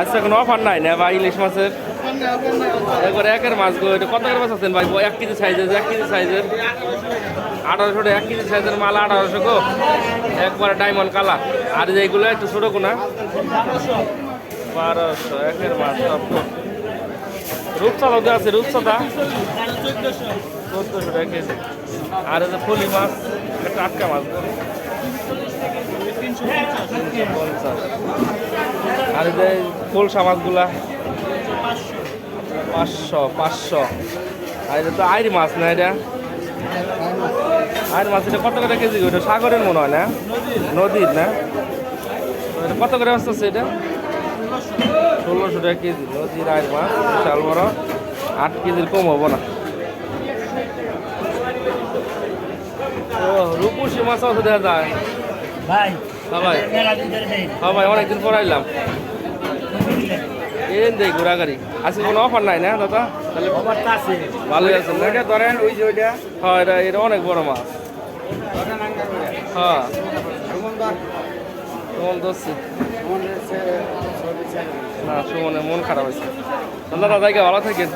আচ্ছা কোনো অফার নাই না, ভাই? ইলিশ মাছের? একবার একের মাছ গো এটা কত করে মাছ আছেন ভাই এক কেজি সাইজের, এক কেজি সাইজের। আঠারোশো এক কেজি সাইজের মাল, আঠারোশো গো। একবারে ডায়মন্ড কালা আর যেগুলো একটু ছোটো কোনা বারোশো, একের মাছ, সব। রূপচাঁদা তো আছে রূপচাঁদা চোদ্দোশো টাকা কেজি। আর এই যে ফলি মাছ, এটা টাটকা মাছ। পঞ্চাশ। আর যে কলসা মাছগুলা পাঁচশো পাঁচশো। আর এটা তো আইরি মাছ না এটা? আইরি মাছ এটা কত করে কেজি? এটা সাগরের মনে হয় না? নদীর না? কত করে আসতেছে এটা? ষোলোশো টাকা কেজি, নদীর আইর মাছ, বিশাল বড়। আট কেজির কম হব না। ও, রূপসী মাছ আছে দেখা যায়। ভাই হ্যাঁ দিন ধরে নেই হ্যাঁ অনেকদিন পর আইলাম। এন দেই ঘোরাগাড়ি আজকে কোনো অফার নাই না দাদা? তাহলে খবর আছে। ভালোই ওইটা ধরেন ওই যে ওইটা। হ্যাঁ এটা এটা অনেক বড় মাছ। হ্যাঁ। ধরছি। না সুমনের মন খারাপ হয়েছে। দাদা দাদাকে ভালো থাকেন।